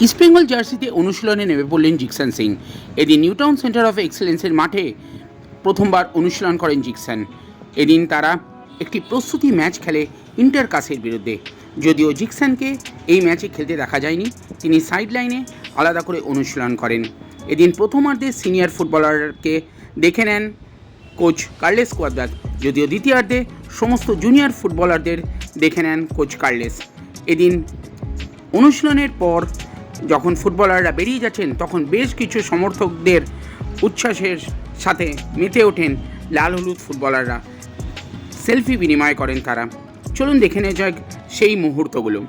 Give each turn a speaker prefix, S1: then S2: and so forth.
S1: ইস্টবেঙ্গল জার্সিতে অনুশীলনে নেমে পড়লেন জিকসান সিং। এদিন নিউটাউন সেন্টার অফ এক্সেলেন্সের মাঠে প্রথমবার অনুশীলন করেন জিকসান। এদিন তারা একটি প্রস্তুতি ম্যাচ খেলে ইন্টার কাসের বিরুদ্ধে। যদিও জিকসানকে এই ম্যাচে খেলতে দেখা যায়নি, তিনি সাইড লাইনে আলাদা করে অনুশীলন করেন। এদিন প্রথমার্ধে সিনিয়র ফুটবলারকে দেখে নেন কোচ কার্লেস কোয়াদ্রাত। যদিও দ্বিতীয়ার্ধে সমস্ত জুনিয়র ফুটবলারদের দেখে নেন কোচ কার্লেস। এদিন অনুশীলনের পর যখন ফুটবলাররা বেরিয়ে যাচ্ছেন, তখন বেশ কিছু সমর্থকদের উচ্ছ্বাসের সাথে মেতে ওঠেন লাল হলুদ ফুটবলাররা। সেলফি বিনিময় করেন তারা। চলুন দেখে নেওয়া যাক সেই মুহূর্তগুলো।